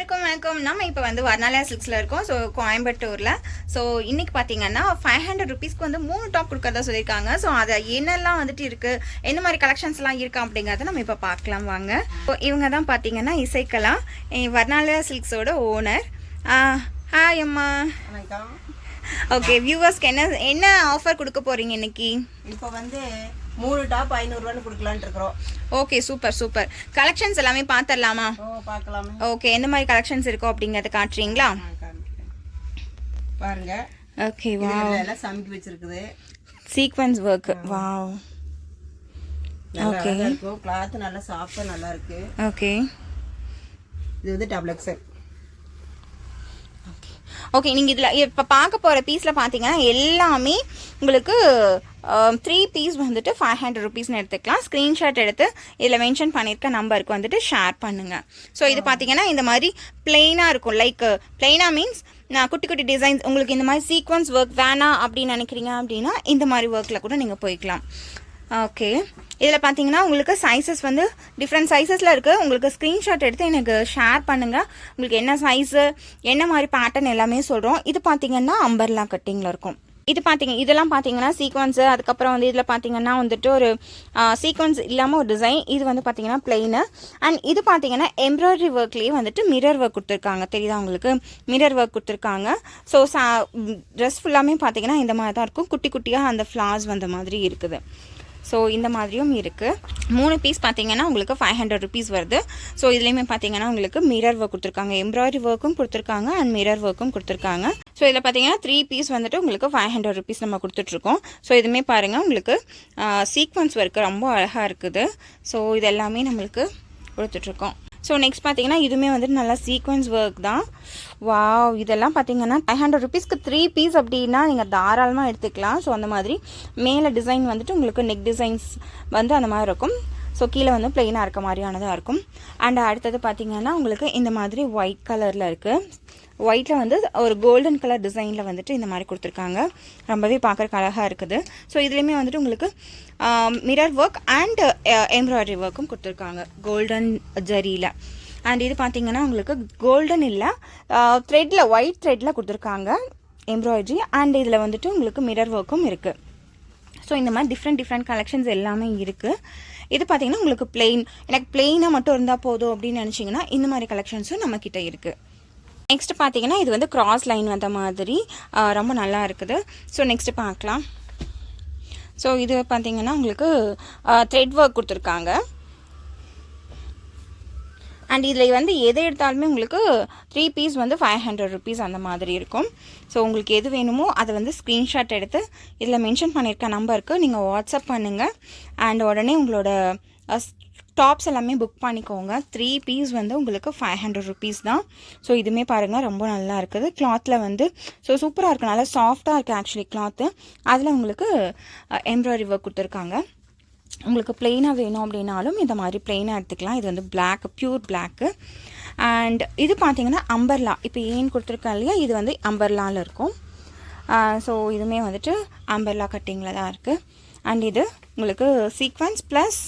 எல்லாருக்கும் வணக்கம். நம்ம இப்போ வந்து வர்ணாலயா சில்க்ஸில் இருக்கோம். ஸோ கோயம்புத்தூரில். ஸோ இன்றைக்கி பார்த்தீங்கன்னா ஃபைவ் ஹண்ட்ரட் ருபீஸ்க்கு வந்து மூணு டாப் கொடுக்கறதா சொல்லியிருக்காங்க. ஸோ அதை என்னெல்லாம் வந்துட்டு இருக்குது என்ன மாதிரி கலெக்ஷன்ஸ்லாம் இருக்கா அப்படிங்கிறத நம்ம இப்போ பார்க்கலாம் வாங்க. ஸோ இவங்க தான் பார்த்தீங்கன்னா இசைக்கலாம் வர்ணாலயா சில்க்ஸோட ஓனர் ஹாய் அம்மா. ஓகே வியூவர்ஸ்க்கு என்ன என்ன ஆஃபர் கொடுக்க போகிறீங்க இன்னைக்கு? இப்போ வந்து மூணு டாப் ஐநூறுரூவான்னு கொடுக்கலான்ட்டு இருக்கிறோம். ஓகே சூப்பர் சூப்பர் கலெக்ஷன்ஸ் எல்லாமே பார்த்துடலாமா பார்க்கலாமே ஓகே எந்த மாதிரி கலெக்ஷன்ஸ் இருக்கோ அப்படிங்கிறத காட்டுறீங்களா. பாருங்க. ஓகே வா எல்லாம் சமைக்கி வச்சிருக்குது. Sequence work. அழகா இருக்கும். கிளாத் நல்லா சாஃப்டா நல்லா இருக்கு. ஓகே இது வந்து டபுள் எக்ஸல் ஓகே நீங்கள் இதில் இப்போ பார்க்க போகிற பீஸில் பார்த்தீங்கன்னா எல்லாமே உங்களுக்கு த்ரீ பீஸ் வந்துட்டு ஃபைவ் ஹண்ட்ரட் ருபீஸ்னு எடுத்துக்கலாம். ஸ்க்ரீன்ஷாட் எடுத்து இதில் மென்ஷன் பண்ணியிருக்க நம்பருக்கு வந்துட்டு ஷேர் பண்ணுங்கள் ஸோ இது பார்த்தீங்கன்னா இந்த மாதிரி பிளெயினாக இருக்கும். லைக் பிளெயினாக மீன்ஸ் நான் குட்டி குட்டி டிசைன்ஸ் உங்களுக்கு இந்த மாதிரி சீக்வன்ஸ் ஒர்க் வேணாம் அப்படின்னு நினைக்கிறீங்க அப்படின்னா இந்த மாதிரி ஒர்க்கில் கூட நீங்கள் போய்க்கலாம். ஓகே இதில் பார்த்தீங்கன்னா உங்களுக்கு சைஸஸ் வந்து டிஃப்ரெண்ட் சைஸஸில் இருக்குது உங்களுக்கு ஸ்க்ரீன்ஷாட் எடுத்து எனக்கு ஷேர் பண்ணுங்கள் உங்களுக்கு என்ன சைஸு என்ன மாதிரி பேட்டர்ன் எல்லாமே சொல்கிறோம் இது பார்த்தீங்கன்னா அம்பர்லா கட்டிங்கில் இருக்கும். இது பார்த்தீங்க இதெல்லாம் பார்த்தீங்கன்னா சீக்வன்ஸு அதுக்கப்புறம் வந்து இதில் பார்த்தீங்கன்னா வந்துட்டு ஒரு சீக்வன்ஸ் இல்லாமல் ஒரு டிசைன் இது வந்து பார்த்தீங்கன்னா பிளெயின் அண்ட் இது பார்த்தீங்கன்னா எம்ப்ராய்டரி ஒர்க்லேயே வந்துட்டு மிரர் ஒர்க் கொடுத்துருக்காங்க. தெரியுதா உங்களுக்கு? மிரர் ஒர்க் கொடுத்துருக்காங்க. ஸோ சா ட்ரெஸ் ஃபுல்லாமே பார்த்தீங்கன்னா இந்த மாதிரி தான் இருக்கும். குட்டி குட்டியாக அந்த ஃப்ளார்ஸ் வந்த மாதிரி இருக்குது. ஸோ இந்த மாதிரியும் இருக்குது மூணு பீஸ் பார்த்தீங்கன்னா உங்களுக்கு ஃபைவ் ஹண்ட்ரட் ருபீஸ் வருது. ஸோ இதுலேயுமே பார்த்தீங்கன்னா உங்களுக்கு மிரர் ஒர்க் கொடுத்துருக்காங்க. எம்ப்ராய்டரி ஒர்க்கும் கொடுத்துருக்காங்க அண்ட் மிரர் ஒர்க்கும் கொடுத்துருக்காங்க. ஸோ இதில் பார்த்தீங்கன்னா த்ரீ பீஸ் வந்துட்டு உங்களுக்கு ஃபைவ் ஹண்ட்ரட் ருபீஸ் நம்ம கொடுத்துட்ருக்கோம். ஸோ இதுவுமே பாருங்கள் உங்களுக்கு சீக்வன்ஸ் ஒர்க்கு ரொம்ப அழகாக இருக்குது. ஸோ இது எல்லாமே நம்மளுக்கு கொடுத்துட்ருக்கோம். ஸோ நெக்ஸ்ட் பார்த்தீங்கன்னா இதுவுமே வந்துட்டு நல்லா சீக்வன்ஸ் ஒர்க் தான். வாவ் இதெல்லாம் பார்த்தீங்கன்னா ஃபைவ் ஹண்ட்ரட் ருபீஸ்க்கு த்ரீ பீஸ் அப்படின்னா நீங்கள் தாராளமாக எடுத்துக்கலாம். ஸோ அந்த மாதிரி மேலே டிசைன் வந்துட்டு உங்களுக்கு நெக் டிசைன்ஸ் வந்து அந்த மாதிரி இருக்கும். ஸோ கீழே வந்து பிளெயினாக இருக்க மாதிரியானதாக இருக்கும். அண்ட் அடுத்தது பார்த்திங்கன்னா உங்களுக்கு இந்த மாதிரி ஒயிட் கலரில் இருக்குது ஒயிட்டில் வந்து ஒரு கோல்டன் கலர் டிசைனில் வந்துட்டு இந்த மாதிரி கொடுத்துருக்காங்க. ரொம்பவே பார்க்குறக்கு அழகாக இருக்குது. ஸோ இதுலேயுமே வந்துட்டு உங்களுக்கு மிரர் ஒர்க் அண்ட் எம்ப்ராய்டரி ஒர்க்கும் கொடுத்துருக்காங்க. கோல்டன் ஜரியில் அண்ட் இது பார்த்தீங்கன்னா உங்களுக்கு கோல்டன் இல்லை த்ரெட்டில் ஒயிட் த்ரெட்டில் கொடுத்துருக்காங்க எம்ப்ராய்டரி அண்ட் இதில் வந்துட்டு உங்களுக்கு மிரர் ஒர்க்கும் இருக்குது ஸோ இந்த மாதிரி டிஃப்ரெண்ட் டிஃப்ரெண்ட் கலெக்ஷன்ஸ் எல்லாமே இருக்குது இது பார்த்தீங்கன்னா உங்களுக்கு பிளெயின் எனக்கு பிளெயினாக மட்டும் இருந்தால் போதும் அப்படின்னு நினச்சிங்கன்னா இந்த மாதிரி கலெக்ஷன்ஸும் நம்மக்கிட்ட இருக்குது நெக்ஸ்ட் பார்த்தீங்கன்னா இது வந்து கிராஸ் லைன் வந்த மாதிரி ரொம்ப நல்லா இருக்குது. ஸோ நெக்ஸ்ட்டு பார்க்கலாம் ஸோ இது பார்த்தீங்கன்னா உங்களுக்கு த்ரெட் ஒர்க் கொடுத்துருக்காங்க. அண்ட் இதில் வந்து எதை எடுத்தாலுமே உங்களுக்கு த்ரீ பீஸ் வந்து ஃபைவ் ஹண்ட்ரட் ருபீஸ் அந்த மாதிரி இருக்கும். ஸோ உங்களுக்கு எது வேணுமோ அதை வந்து ஸ்க்ரீன்ஷாட் எடுத்து இதில் மென்ஷன் பண்ணியிருக்க நம்பருக்கு நீங்கள் வாட்ஸ்அப் பண்ணுங்கள் அண்ட் உடனே உங்களோட டாப்ஸ் எல்லாமே புக் பண்ணிக்கோங்க. த்ரீ பீஸ் வந்து உங்களுக்கு ஃபைவ் ஹண்ட்ரட் ருபீஸ் தான். ஸோ இதுவுமே பாருங்கள் ரொம்ப நல்லா இருக்குது. கிளாத்தில் வந்து ஸோ சூப்பராக இருக்குது நல்லா சாஃப்டாக இருக்குது ஆக்சுவலி கிளாத்து அதில் உங்களுக்கு எம்ப்ராய்டரி ஒர்க் கொடுத்துருக்காங்க. உங்களுக்கு பிளெயினாக வேணும் அப்படின்னாலும் இந்த மாதிரி பிளெயினாக எடுத்துக்கலாம். இது வந்து பிளாக் பியூர் பிளாக்கு அண்ட் இது பார்த்தீங்கன்னா அம்பர்லா இப்போ ஏன் கொடுத்துருக்கேன் இல்லையா? இது வந்து அம்பர்லாவில் இருக்கும். ஸோ இதுவுமே வந்துட்டு அம்பர்லா கட்டிங்கில் தான் இருக்குது அண்ட் இது உங்களுக்கு சீக்வன்ஸ் ப்ளஸ்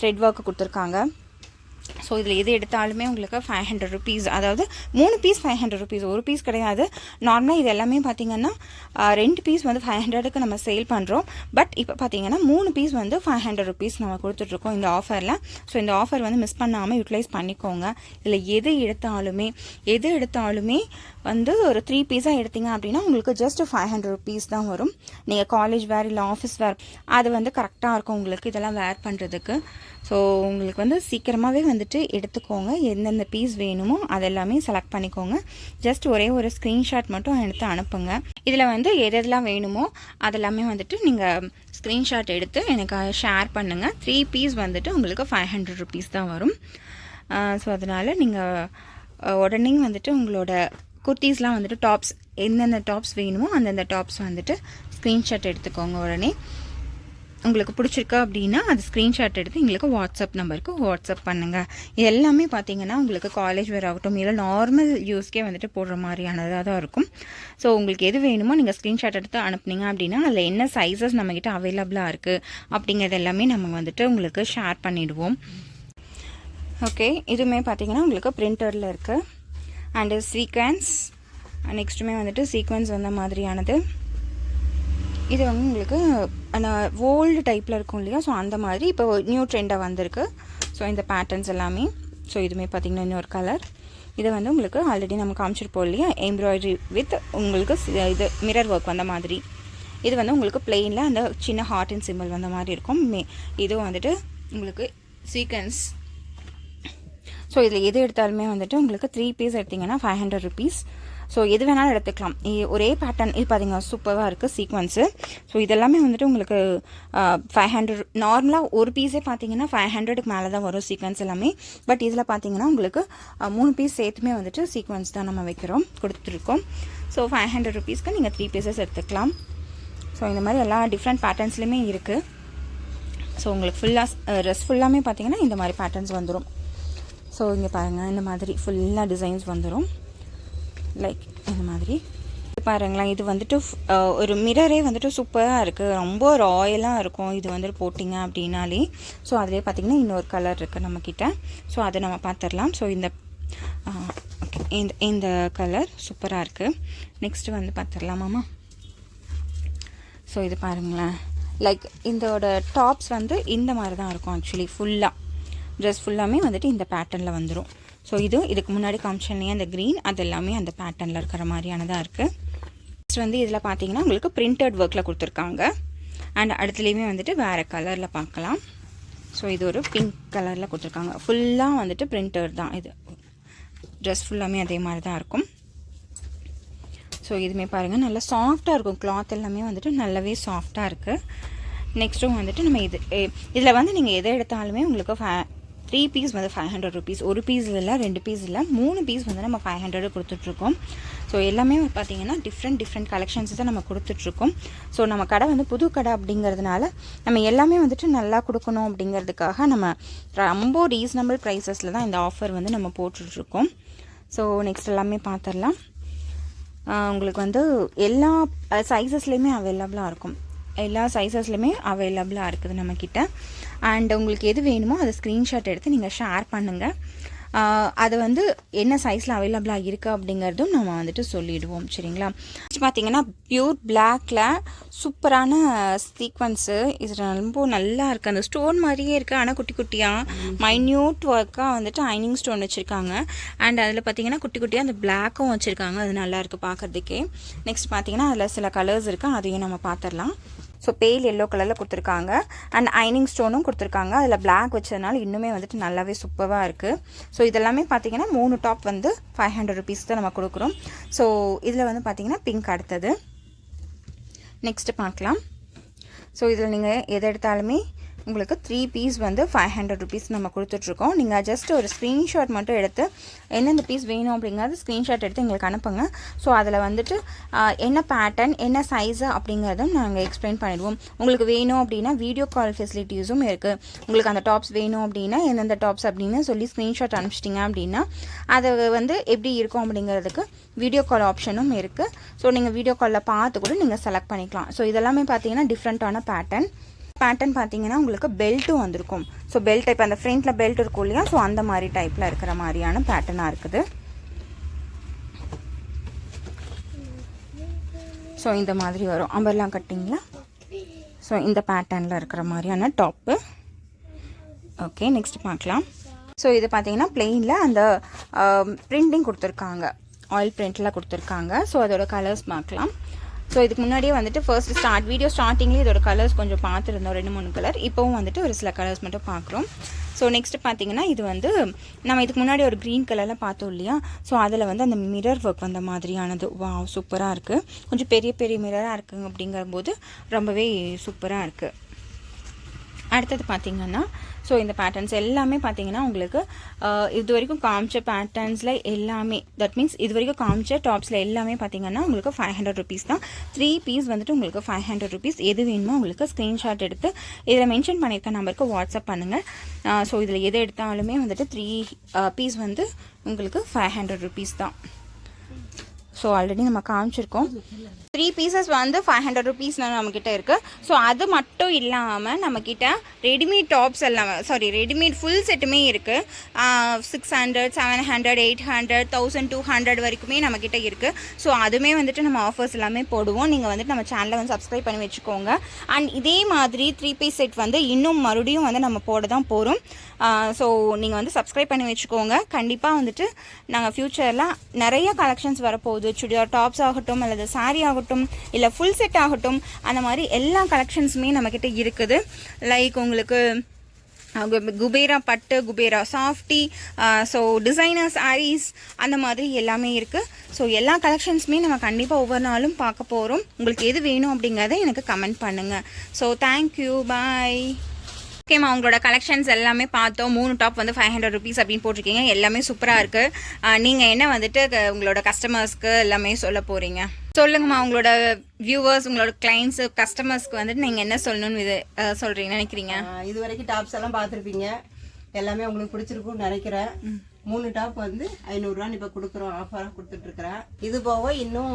த்ரெட் ஒர்க்கு கொடுத்துருக்காங்க. ஸோ இதில் எது எடுத்தாலுமே உங்களுக்கு ஃபைவ் ஹண்ட்ரட் ருபீஸ் அதாவது மூணு பீஸ் ஃபைவ் ஹண்ட்ரட் ருபீஸ் ஒரு பீஸ் கிடையாது. நார்மலாக இது எல்லாமே பார்த்தீங்கன்னா ரெண்டு பீஸ் வந்து ஃபைவ் ஹண்ட்ரடுக்கு நம்ம சேல் பண்ணுறோம் பட் இப்போ பார்த்தீங்கன்னா மூணு பீஸ் வந்து ஃபைவ் ஹண்ட்ரட் ருபீஸ் நம்ம கொடுத்துட்ருக்கோம் இந்த ஆஃபரில் ஸோ இந்த ஆஃபர் வந்து மிஸ் பண்ணாமல் யூட்டிலைஸ் பண்ணிக்கோங்க. இதில் எது எடுத்தாலுமே எது எடுத்தாலுமே வந்து ஒரு த்ரீ பீஸாக எடுத்தீங்க அப்படின்னா உங்களுக்கு ஜஸ்ட் ஃபைவ் ஹண்ட்ரட் ருபீஸ் தான் வரும். நீங்கள் காலேஜ் வேர் இல்லை ஆஃபீஸ் வேர் அது வந்து கரெக்டாக இருக்கும் உங்களுக்கு இதெல்லாம் வேர் பண்ணுறதுக்கு ஸோ உங்களுக்கு வந்து சீக்கிரமாகவே வந்துட்டு எடுத்துக்கோங்க. எந்தெந்த பீஸ் வேணுமோ அதெல்லாமே செலக்ட் பண்ணிக்கோங்க. ஜஸ்ட் ஒரே ஒரு ஸ்க்ரீன்ஷாட் மட்டும் எடுத்து அனுப்புங்க. இதில் வந்து எதெல்லாம் வேணுமோ அதெல்லாமே வந்துட்டு நீங்கள் ஸ்க்ரீன்ஷாட் எடுத்து எனக்கு ஷேர் பண்ணுங்கள் த்ரீ பீஸ் வந்துட்டு உங்களுக்கு ஃபைவ் ஹண்ட்ரட் ருபீஸ் தான் வரும். ஸோ அதனால் நீங்கள் உடனே வந்துட்டு உங்களோட குர்த்தீஸ்லாம் வந்துட்டு டாப்ஸ் எந்தெந்த டாப்ஸ் வேணுமோ அந்தந்த டாப்ஸ் வந்துட்டு ஸ்க்ரீன்ஷாட் எடுத்துக்கோங்க உடனே. உங்களுக்கு பிடிச்சிருக்கு அப்படின்னா அது ஸ்க்ரீன்ஷாட் எடுத்து எங்களுக்கு வாட்ஸ்அப் நம்பருக்கு வாட்ஸ்அப் பண்ணுங்கள் இது எல்லாமே பார்த்தீங்கன்னா உங்களுக்கு காலேஜ் வேர் ஆகட்டும் இல்லை நார்மல் யூஸ்க்கே வந்துட்டு போடுற மாதிரியானதாக தான் இருக்கும். ஸோ உங்களுக்கு எது வேணுமோ நீங்கள் ஸ்க்ரீன்ஷாட் எடுத்து அனுப்புனீங்க அப்படின்னா அதில் என்ன சைஸஸ் நம்மக்கிட்ட அவைலபிளாக இருக்குது அப்படிங்கிறது எல்லாமே நம்ம வந்துட்டு உங்களுக்கு ஷேர் பண்ணிவிடுவோம் ஓகே இதுவுமே பார்த்தீங்கன்னா உங்களுக்கு பிரிண்டரில் இருக்குது அண்டு சீக்வன்ஸ் நெக்ஸ்ட்டுமே வந்துட்டு சீக்வன்ஸ் வந்த மாதிரியானது. இது வந்து உங்களுக்கு அந்த ஓல்டு டைப்பில் இருக்கும் இல்லையா? ஸோ அந்த மாதிரி இப்போ நியூ ட்ரெண்டாக வந்திருக்கு. ஸோ இந்த பேட்டர்ன்ஸ் எல்லாமே. ஸோ இதுவுமே பார்த்திங்கன்னா இன்னொரு கலர் இதை வந்து உங்களுக்கு ஆல்ரெடி நம்ம காமிச்சிருப்போம் இல்லையா? எம்ப்ராய்டரி வித் உங்களுக்கு இது மிரர் ஒர்க் வந்த மாதிரி. இது வந்து உங்களுக்கு பிளெயினில் அந்த சின்ன ஹார்ட் அண்ட் சிம்பிள் வந்த மாதிரி இருக்கும். மே இதுவும் வந்துட்டு உங்களுக்கு சீக்வன்ஸ் ஸோ இதில் எது எடுத்தாலுமே வந்துட்டு உங்களுக்கு த்ரீ பீஸ் எடுத்தீங்கன்னா ஃபைவ் ஹண்ட்ரட் ருபீஸ் ஸோ எது வேணாலும் எடுத்துக்கலாம். இ- ஒரே பேட்டர்ன் இது பார்த்தீங்கன்னா சூப்பராக இருக்குது சீக்வன்ஸு ஸோ இதெல்லாமே வந்துட்டு உங்களுக்கு ஃபைவ் ஹண்ட்ரட் நார்மலாக ஒரு பீஸே பார்த்தீங்கன்னா ஃபைவ் ஹண்ட்ரடுக்கு மேலே தான் வரும் சீக்வன்ஸ் எல்லாமே. பட் இதில் பார்த்தீங்கன்னா உங்களுக்கு மூணு பீஸ் சேர்த்துமே வந்துட்டு சீக்வன்ஸ் தான் நம்ம வைக்கிறோம் கொடுத்துருக்கோம். ஸோ ஃபைவ் ஹண்ட்ரட் ருபீஸ்க்கு நீங்கள் த்ரீ பீசஸ் எடுத்துக்கலாம். ஸோ இந்த மாதிரி எல்லா டிஃப்ரெண்ட் பேட்டர்ன்ஸ்லையுமே இருக்குது ஸோ உங்களுக்கு ஃபுல்லாக ட்ரெஸ் ஃபுல்லாமே பார்த்தீங்கன்னா இந்த மாதிரி பேட்டர்ன்ஸ் வந்துடும் ஸோ இங்கே பாருங்கள் இந்த மாதிரி ஃபுல்லாக டிசைன்ஸ் வந்துடும் லைக் இந்த மாதிரி. இது பாருங்களேன் இது வந்துட்டு ஒரு மிரரே வந்துட்டு சூப்பராக இருக்குது ரொம்ப ராயலாக இருக்கும். இது வந்துட்டு போட்டிங்க அப்படின்னாலே. ஸோ அதிலே பார்த்தீங்கன்னா இன்னொரு கலர் இருக்குது நம்மக்கிட்ட ஸோ அதை நம்ம பார்த்துடலாம் ஸோ இந்த ஓகே இந்த இந்த கலர் சூப்பராக இருக்குது நெக்ஸ்ட்டு வந்து பார்த்துடலாமாம்மா ஸோ இது பாருங்களேன். லைக் இதோட டாப்ஸ் வந்து இந்த மாதிரி தான் இருக்கும் ஆக்சுவலி ஃபுல்லாக ட்ரெஸ் ஃபுல்லாமே வந்துட்டு இந்த பேட்டர்னில் வந்துடும் ஸோ இதுவும் இதுக்கு முன்னாடி காமிச்சனே அந்த க்ரீன் அது எல்லாமே அந்த பேட்டர்னில் இருக்கிற மாதிரியானதாக இருக்குது நெக்ஸ்ட் வந்து இதில் பார்த்தீங்கன்னா உங்களுக்கு பிரிண்டட் ஒர்க்கில் கொடுத்துருக்காங்க. அண்ட் அடுத்துலேயுமே வந்துட்டு வேறு கலரில் பார்க்கலாம் ஸோ இது ஒரு பிங்க் கலரில் கொடுத்துருக்காங்க. ஃபுல்லாக வந்துட்டு பிரிண்டட் தான் இது. ட்ரெஸ் ஃபுல்லாமே அதே மாதிரி தான் இருக்கும். ஸோ இதுவுமே பாருங்கள் நல்லா சாஃப்டாக இருக்கும். கிளாத் எல்லாமே வந்துட்டு நல்லாவே சாஃப்டாக இருக்குது நெக்ஸ்ட்டும் வந்துட்டு நம்ம இது இதில் வந்து நீங்கள் எதை எடுத்தாலுமே உங்களுக்கு ஃபே த்ரீ பீஸ் வந்து ஃபைவ் ஹண்ட்ரட் ருபீஸ் ஒரு பீஸ் இல்லை ரெண்டு பீஸ் இல்லை மூணு பீஸ் வந்து நம்ம ஃபைவ் ஹண்ட்ரட் கொடுத்துட்ருக்கோம். ஸோ எல்லாமே பார்த்தீங்கன்னா டிஃப்ரெண்ட் டிஃப்ரெண்ட் கலெக்ஷன்ஸ் தான் நம்ம கொடுத்துட்ருக்கோம். ஸோ நம்ம கடை வந்து புது கடை அப்படிங்கிறதுனால நம்ம எல்லாமே வந்துட்டு நல்லா கொடுக்கணும் அப்படிங்கிறதுக்காக நம்ம ரொம்ப ரீசனபிள் ப்ரைஸஸில் தான் இந்த ஆஃபர் வந்து நம்ம போட்டுட்ருக்கோம். ஸோ நெக்ஸ்ட் எல்லாமே பார்த்துடலாம் உங்களுக்கு வந்து எல்லா சைஸஸ்லேயுமே அவைலபிளாக இருக்கும். எல்லா சைஸஸ்லையுமே அவைலபிளாக இருக்குது நம்மக்கிட்ட அண்ட் உங்களுக்கு எது வேணுமோ அதை ஸ்க்ரீன்ஷாட் எடுத்து நீங்கள் ஷேர் பண்ணுங்கள் அது வந்து என்ன சைஸில் அவைலபிளாக இருக்குது அப்படிங்கிறதும் நம்ம வந்துட்டு சொல்லிடுவோம் சரிங்களா? பார்த்தீங்கன்னா பியூர் பிளாக்கில் சூப்பரான சீக்வன்ஸு இது ரொம்ப நல்லா இருக்குது அந்த ஸ்டோன் மாதிரியே இருக்குது ஆனால் குட்டி குட்டியாக மைன்யூட் ஒர்க்காக வந்துட்டு ஐனிங் ஸ்டோன் வச்சுருக்காங்க. அண்ட் அதில் பார்த்தீங்கன்னா குட்டி குட்டியாக அந்த பிளாக்கும் வச்சுருக்காங்க. அது நல்லாயிருக்கு பார்க்குறதுக்கே. நெக்ஸ்ட் பார்த்தீங்கன்னா அதில் சில கலர்ஸ் இருக்குது அதையும் நம்ம பார்த்துடலாம். ஸோ பேல் எல்லோ கலரில் கொடுத்துருக்காங்க. அண்ட் ஐனிங் ஸ்டோனும் கொடுத்துருக்காங்க. அதில் பிளாக் வச்சதுனால இன்னுமே வந்துட்டு நல்லாவே சூப்பராக இருக்குது ஸோ இதெல்லாமே பார்த்தீங்கன்னா மூணு டாப் வந்து ஃபைவ் ஹண்ட்ரட் ருபீஸ் தான் நம்ம கொடுக்குறோம். ஸோ இதில் வந்து பார்த்தீங்கன்னா பிங்க் அடுத்தது. நெக்ஸ்ட்டு பார்க்கலாம். ஸோ இதில் நீங்கள் எது எடுத்தாலுமே உங்களுக்கு த்ரீ பீஸ் வந்து ஃபைவ் ஹண்ட்ரட் ருபீஸ் நம்ம கொடுத்துட்ருக்கோம். நீங்கள் ஜஸ்ட் ஒரு ஸ்க்ரீன்ஷாட் மட்டும் எடுத்து எந்தெந்த பீஸ் வேணும் அப்படிங்கிறது ஸ்க்ரீன்ஷாட் எடுத்து எங்களுக்கு அனுப்புங்க. ஸோ அதில் வந்துட்டு என்ன பேட்டர்ன் என்ன சைஸு அப்படிங்கிறதும் நாங்கள் எக்ஸ்பிளைன் பண்ணிடுவோம். உங்களுக்கு வேணும் அப்படின்னா வீடியோ கால் ஃபெசிலிட்டிஸும் இருக்குது உங்களுக்கு அந்த டாப்ஸ் வேணும் அப்படின்னா எந்தெந்த டாப்ஸ் அப்படின்னு சொல்லி ஸ்க்ரீன்ஷாட் அனுப்பிச்சிட்டிங்க அப்படின்னா அதை வந்து எப்படி இருக்கும் அப்படிங்கிறதுக்கு வீடியோ கால் ஆப்ஷனும் இருக்குது ஸோ நீங்கள் வீடியோ காலில் பார்த்து கூட நீங்கள் செலக்ட் பண்ணிக்கலாம். ஸோ இதெல்லாமே பார்த்தீங்கன்னா டிஃப்ரெண்ட்டான பேட்டர்ன் பேட்டர்ன் பார்த்தீங்கன்னா உங்களுக்கு பெல்ட்டும் வந்திருக்கும். ஸோ பெல்ட் டைப் அந்த ஃப்ரண்ட்டில் பெல்ட் இருக்கும் இல்லையா? ஸோ அந்த மாதிரி டைப்பில் இருக்கிற மாதிரியான பேட்டர்னாக இருக்குது. ஸோ இந்த மாதிரி வரும். அம்பர்லாம் கட்டிங்களா? ஸோ இந்த பேட்டர்னில் இருக்கிற மாதிரியான டாப்பு ஓகே நெக்ஸ்ட் பார்க்கலாம். ஸோ இது பார்த்தீங்கன்னா பிளெயினில் அந்த பிரிண்டிங் கொடுத்துருக்காங்க. ஆயில் பிரிண்டில் கொடுத்துருக்காங்க. ஸோ அதோட கலர்ஸ் பார்க்கலாம். ஸோ இதுக்கு முன்னாடியே வந்துட்டு ஃபர்ஸ்ட் ஸ்டார்ட் வீடியோ ஸ்டார்டிங்லேயே இதோட கலர்ஸ் கொஞ்சம் பார்த்துருந்தோம் ரெண்டு மூணு கலர் இப்போவும் வந்துட்டு ஒரு சில கலர்ஸ் மட்டும் பார்க்குறோம். ஸோ நெக்ஸ்ட் பார்த்தீங்கன்னா இது வந்து நம்ம இதுக்கு முன்னாடி ஒரு க்ரீன் கலரில் பார்த்தோம் இல்லையா? ஸோ அதில் வந்து அந்த மிரர் ஒர்க் வந்த மாதிரியானது. வா சூப்பராக இருக்குது கொஞ்சம் பெரிய பெரிய மிரராக இருக்குங்க அப்படிங்கும்போது ரொம்பவே சூப்பராக இருக்குது அடுத்தது பார்த்தீங்கன்னா ஸோ இந்த பேட்டர்ன்ஸ் எல்லாமே பார்த்தீங்கன்னா உங்களுக்கு இது வரைக்கும் காமிச்ச பேட்டர்ன்ஸில் எல்லாமே தட் மீன்ஸ் இது வரைக்கும் காமிச்ச டாப்ஸில் எல்லாமே பார்த்தீங்கன்னா உங்களுக்கு ஃபைவ் ஹண்ட்ரட் ருபீஸ் தான். த்ரீ பீஸ் வந்துட்டு உங்களுக்கு ஃபைவ் ஹண்ட்ரட் ருபீஸ் எது வேணுமோ உங்களுக்கு ஸ்க்ரீன்ஷாட் எடுத்து இதில் மென்ஷன் பண்ணியிருக்க நம்பருக்கு வாட்ஸ்அப் பண்ணுங்கள் ஸோ இதில் எது எடுத்தாலுமே வந்துட்டு த்ரீ பீஸ் வந்து உங்களுக்கு ஃபைவ் ஹண்ட்ரட் ருபீஸ் தான். ஸோ ஆல்ரெடி நம்ம காமிச்சிருக்கோம். த்ரீ பீசஸ் வந்து ஃபைவ் ஹண்ட்ரட் ருபீஸ் நம்மக்கிட்ட இருக்குது ஸோ அது மட்டும் இல்லாமல் நம்மக்கிட்ட ரெடிமேட் டாப்ஸ் எல்லாம் சாரி ரெடிமேட் ஃபுல் செட்டுமே இருக்குது six hundred seven hundred eight hundred thousand two hundred வரைக்குமே நம்மக்கிட்ட இருக்குது ஸோ அதுவுமே வந்துட்டு நம்ம ஆஃபர்ஸ் எல்லாமே போடுவோம். நீங்கள் வந்துட்டு நம்ம சேனலை வந்து சப்ஸ்கிரைப் பண்ணி வச்சுக்கோங்க. அண்ட் இதே மாதிரி த்ரீ பீஸ் செட் வந்து இன்னும் மறுபடியும் வந்து நம்ம போட தான் போகிறோம் ஸோ நீங்கள் வந்து சப்ஸ்கிரைப் பண்ணி வச்சுக்கோங்க. கண்டிப்பாக வந்துட்டு நாங்கள் ஃப்யூச்சரில் நிறைய கலெக்ஷன்ஸ் வரப்போகுது. சுடிதார் டாப்ஸ் ஆகட்டும் அல்லது சாரீ ஆகட்டும் இல்லை ஃபுல் செட் ஆகட்டும் அந்த மாதிரி எல்லா கலெக்ஷன்ஸுமே நம்மக்கிட்ட இருக்குது. லைக் உங்களுக்கு குபேரா பட்டு Kubera softy so designer sarees அந்த மாதிரி எல்லாமே இருக்குது ஸோ எல்லா கலெக்ஷன்ஸுமே நம்ம கண்டிப்பாக ஒவ்வொரு நாளும் பார்க்க போகிறோம் உங்களுக்கு எது வேணும் அப்படிங்கிறத எனக்கு கமெண்ட் பண்ணுங்கள் ஸோ தேங்க்யூ பாய் ஓகேம்மா உங்களோட கலெக்ஷன்ஸ் எல்லாமே பார்த்தோம். மூணு டாப் வந்து ஃபைவ் ஹண்ட்ரட் ருபீஸ் அப்படின்னு போட்டிருக்கீங்க. எல்லாமே சூப்பராக இருக்குது நீங்கள் என்ன வந்துட்டு உங்களோட கஸ்டமர்ஸ்க்கு எல்லாமே சொல்ல போகிறீங்க சொல்லுங்கம்மா உங்களோட வியூவர்ஸ் உங்களோட கிளைண்ட்ஸு கஸ்டமர்ஸ்க்கு வந்துட்டு நீங்கள் என்ன சொல்லணும்னு இது அஹ், சொல்றீங்க நினைக்கிறீங்க? இது வரைக்கும் டாப்ஸ் எல்லாம் பார்த்துருப்பீங்க. எல்லாமே உங்களுக்கு பிடிச்சிருக்கும்னு நினைக்கிறேன். மூணு டாப் வந்து ஐநூறுரூவான்னு இப்போ கொடுக்குறோம். ஆஃபராக கொடுத்துட்ருக்குறேன் இது போக இன்னும்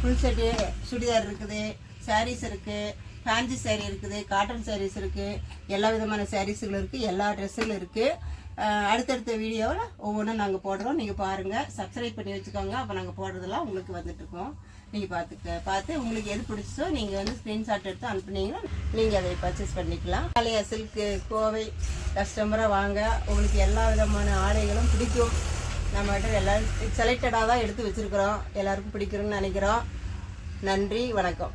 ஃபுல் செட்டு சுடிதார் இருக்குது சாரீஸ் இருக்குது ஃபேன்சி saree இருக்குது காட்டன் சாரீஸ் இருக்குது எல்லா விதமான சாரீஸுகளும் இருக்குது எல்லா ட்ரெஸ்ஸுகளும் இருக்குது அடுத்தடுத்த வீடியோவில் ஒவ்வொன்றும் நாங்கள் போடுறோம். நீங்கள் பாருங்கள் சப்ஸ்கிரைப் பண்ணி வச்சுக்கோங்க. அப்போ நாங்கள் போடுறதெல்லாம் உங்களுக்கு வந்துட்டுருக்கோம் நீங்கள் பார்த்துக்க பார்த்து உங்களுக்கு எது பிடிச்சோ நீங்கள் வந்து ஸ்க்ரீன்ஷாட் எடுத்து அனுப்புனீங்கன்னா நீங்கள் அதை பர்ச்சேஸ் பண்ணிக்கலாம். பழைய சில்க்கு கோவை கஸ்டமராக வாங்க. உங்களுக்கு எல்லா விதமான ஆடைகளும் பிடிக்கும். நம்மகிட்ட எல்லாரும் செலக்டடாக தான் எடுத்து வச்சுருக்குறோம். எல்லாருக்கும் பிடிக்கும்னு நினைக்கிறோம். நன்றி வணக்கம்.